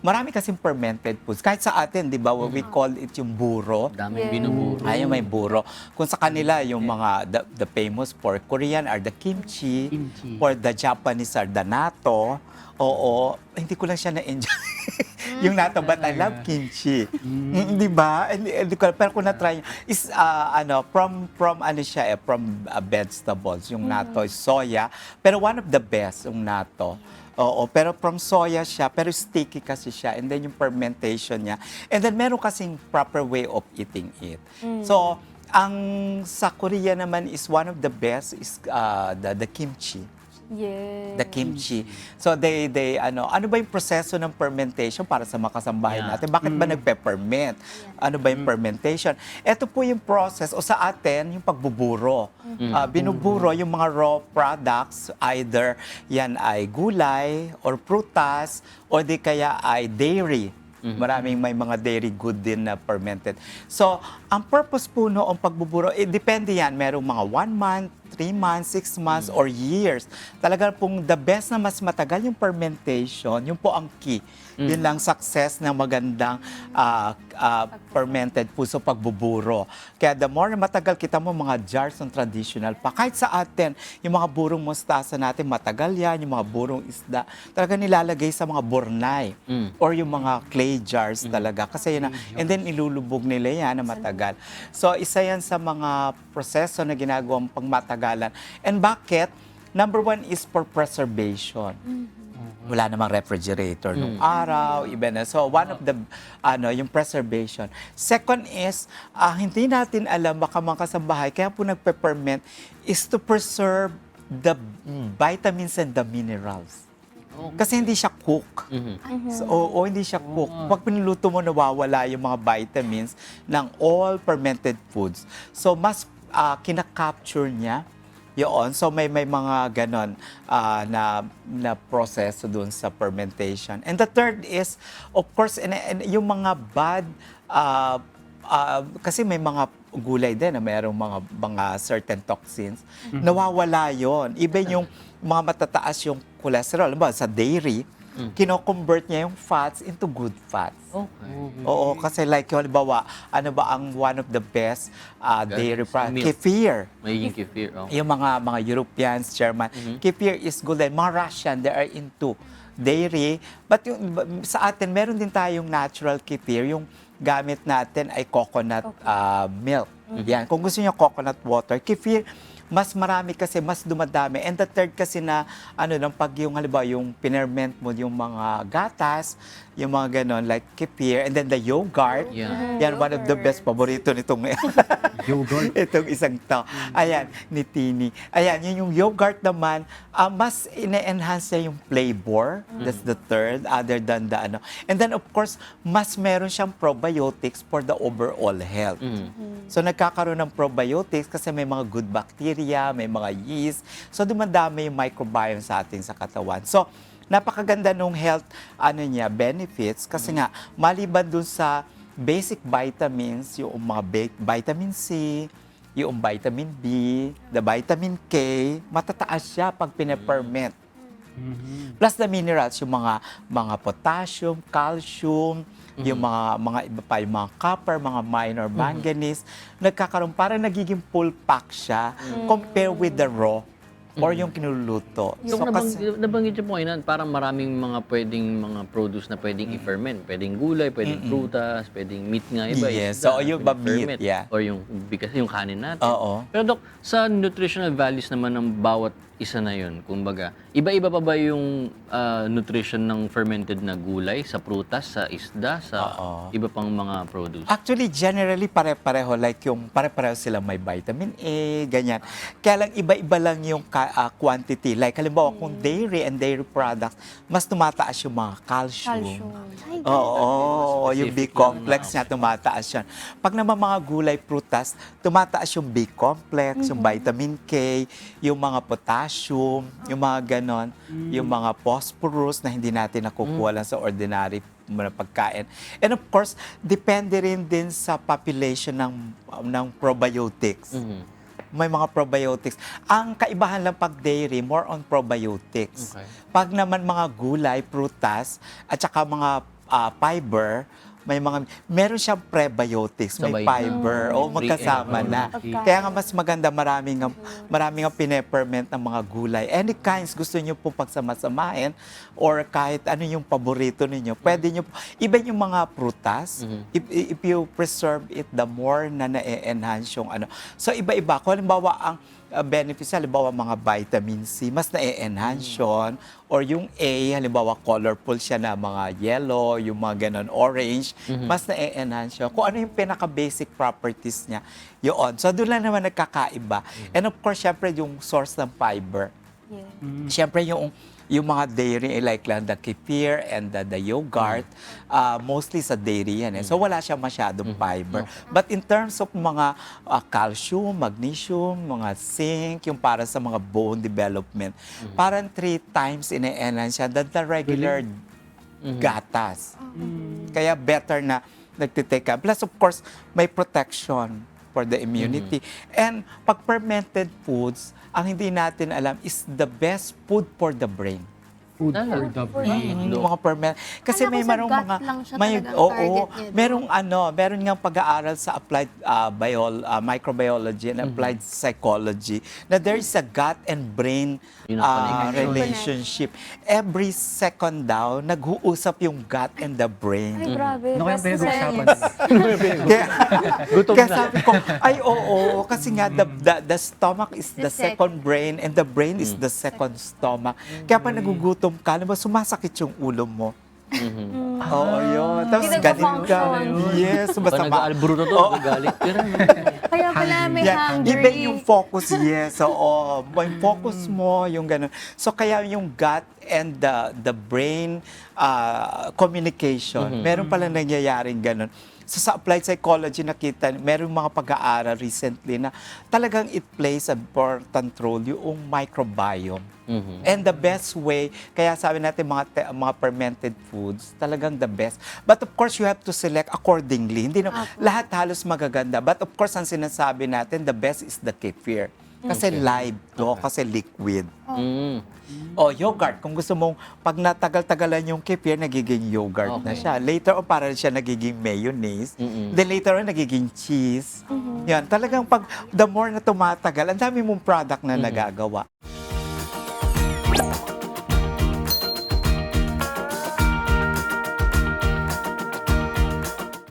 marami kasing fermented foods. Kahit sa atin, di ba, we call it yung buro. Daming Yes. binuburo. Ay, may buro. Kung sa kanila, yung mga, the, the famous for Korean are the kimchi, Kimchi. for the Japanese are the natto. Oo, hindi ko lang siya na-enjoy. yung natto, but I love kimchi. Mm, Di ba? Hindi, hindi ko, pero kung na-try, is, ah, ano, from, from, ano siya eh, from ah, vegetables. Yung natto is soya. Pero one of the best, yung natto. Oo, pero from soya siya, pero sticky kasi siya. And then yung fermentation niya. And then meron kasing proper way of eating it. So, ang sa Korea naman is one of the best is ah, the, the kimchi Yes. the kimchi. So they they ano ano ba yung proseso ng fermentation para sa makasambahay Yeah. natin? Bakit ba nagpe-ferment? Ano ba yung fermentation? Ito po yung process o sa atin yung pagbuburo. Ah, binuburo yung mga raw products either yan ay gulay or prutas or di kaya ay dairy. Maraming may mga dairy good din na fermented. So, ang purpose po noong pagbuburo, eh, depende yan. Merong mga one month, three months, six months, or years. Talaga pong the best na mas matagal yung fermentation, yun po ang key. Yun lang success ng magandang ah, ah, fermented sa pagbuburo. Kaya the more matagal kita mo mga jars ng traditional pa, kahit sa atin, yung mga burong mustasa natin, matagal yan, yung mga burong isda, talaga nilalagay sa mga bornay Mm. or yung mga clay jars talaga. Kasi yun na, and then ilulubog nila yan na matagal. So isa yan sa mga proseso na ginagawang pangmatagalan. And bakit? Number one is for preservation. Wala namang refrigerator nung araw, iba na. So one of the, ano, yung preservation. Second is, ah, hindi natin alam, baka mga kasambahay, kaya po nagpe-ferment, is to preserve the vitamins and the minerals. Kasi hindi siya cook. Mhm. So, oo, hindi siya cook. Pag piniluto mo, nawawala yung mga vitamins ng all fermented foods. So, mas ah, kinakapture niya yun. So, may, may mga ganon ah, na, na proseso dun sa fermentation. And the third is, of course, and, and yung mga bad ah, ah, kasi may mga gulay din na mayroong mga mga certain toxins. Nawawala yon. Even yung mga matataas yung cholesterol, ba, sa dairy, kino-convert niya yung fats into good fats. Okay. Oo, kasi like yung halimbawa, ano ba ang one of the best Guys, dairy products? milk. Kefir. Magiging kefir. Oh. Yung mga mga Europeans, German, kefir is good. And mga Russian, they are into dairy. But yung, sa atin, meron din tayong natural kefir. Yung gamit natin ay coconut ah, milk. Yan. Kung gusto niyo coconut water, kefir, mas marami kasi, mas dumadami. And the third kasi na, ano, nang pag yung, halimbawa, yung pinerment mo, yung mga gatas, yung mga ganon, like kefir, and then the yogurt. Yeah. Yan, one of the best paborito nitong Yogurt. Itong isang to. Ayan, ni Tini. Ayan, yun yung yogurt naman, ah, mas ine-enhance niya yung flavor. That's the third, other than the ano. And then, of course, mas meron siyang probiotics for the overall health. So, nagkakaroon ng probiotics kasi may mga good bacteria, may mga yeast. So, dumadami yung microbiome sa ating sa katawan. So, napakaganda nung health ano niya benefits kasi nga maliban dun sa basic vitamins, yung mga vitamin C, yung vitamin B, the vitamin K, matataas siya pag pinaperment. Plus the minerals, yung mga mga potassium, calcium, yung mga mga iba pa yung mga copper, mga minor manganese, nagkakaroon para nagiging full pack siya compare with the raw or yung kinuluto. Yung So, kasi- nabanggit, nabanggit niyo po kanina, parang maraming mga pwedeng mga produce na pwedeng i-ferment. Pwedeng gulay, pwedeng prutas, pwedeng meat nga iba. Yes. So, yung pwedeng ba meat, ferment. yeah. Or yung bigas, yung kanin natin. Oo. Pero Dok, sa nutritional values naman ng bawat isa na yun, kumbaga, iba-iba pa ba yung ah, nutrition ng fermented na gulay sa prutas, sa isda, sa Oo. iba pang mga produce? Actually, generally, pare-pareho. Like yung pare-pareho sila may vitamin A, ganyan. Kaya lang iba-iba lang yung ka- ah, quantity. Like halimbawa, kung dairy and dairy products, mas tumataas yung mga calcium. Calcium. Ay, Oo, yung B Specific complex niya tumataas yan. Pag naman mga gulay, prutas, tumataas yung B complex, yung vitamin K, yung mga potassium, yung mga ganon, yung mga phosphorus na hindi natin nakukuha lang sa ordinary mga pagkain. And of course, depende rin din sa population ng ng probiotics. Mhm. May mga probiotics. Ang kaibahan lang pag dairy, more on probiotics. Okay. Pag naman mga gulay, prutas, at saka mga ah, fiber, may mga meron siyang prebiotics, may Sabay na. fiber, o Free magkasama na. Pagkain. Kaya nga mas maganda maraming nga, maraming nga pineperment ng mga gulay. Any kinds gusto niyo po pagsamasamahin or kahit ano yung paborito ninyo, pwede niyo. Iba yung mga prutas, if, if you preserve it, the more na na-enhance yung ano. So iba-iba. Kung halimbawa ang uh, benefits, halimbawa mga vitamin C, mas na-enhance yun. Or yung A, halimbawa colorful siya na mga yellow, yung mga ganon, orange, mas na-enhance yun. Kung ano yung pinaka-basic properties niya, yun. So doon lang naman nagkakaiba. And of course, syempre yung source ng fiber. Yeah. Siyempre yung yung mga dairy, eh, like lang the kefir and the, the yogurt, ah, mostly sa dairy yan. Eh. So wala siya masyadong fiber. But in terms of mga ah, calcium, magnesium, mga zinc, yung para sa mga bone development, parang three times ine-enhance siya than the regular gatas. Kaya better na nagtitake ka. Plus, of course, may protection for the immunity. And pag fermented foods, ang hindi natin alam is the best food for the brain. Food Ah, for the brain. Mm, yung mga ferment. Kasi Kala may ko sa marong gut mga lang siya may talagang oo, target niya, merong ano, meron ngang pag-aaral sa applied ah, biol, ah, microbiology and applied psychology na there is a gut and brain Yun ang ah, connection. relationship. Every second daw nag-uusap yung gut and the brain. Ay, grabe. Ano kaya Best pinag-usapan science. Kaya, Gutom kaya na. sabi ko, ay oo, kasi nga the, the, the stomach is the, The sec- second brain and the brain is the second stomach. Kaya pag nagugutom ka, alam mo, sumasakit yung ulo mo. Oo, yun. Tapos Hindi galing ka. nagpa-function. Yes, Pag masama. nag-albruto to, Oo. galit. Pero, Kaya pala may Yan, hungry. iba yung focus, yes. Oo, yung focus mo, yung ganun. So, kaya yung gut and the the brain uh, communication, meron pala nangyayaring ganun. So, sa applied psychology, nakita, meron mga pag-aaral recently na talagang it plays an important role yung microbiome. Mhm. And the best way, kaya sabi natin mga, te- mga fermented foods, talagang the best. But of course, you have to select accordingly. Hindi na, lahat halos magaganda. But of course, ang sinasabi natin, the best is the kefir. Kasi live to, kasi liquid. mm, O yogurt, kung gusto mong, pag natagal-tagalan yung kefir, nagiging yogurt na Okay. siya. Later on, para siya nagiging mayonnaise. Mm-mm. Then later on, nagiging cheese. Yan, talagang pag, the more na tumatagal, ang dami mong product na nagagawa.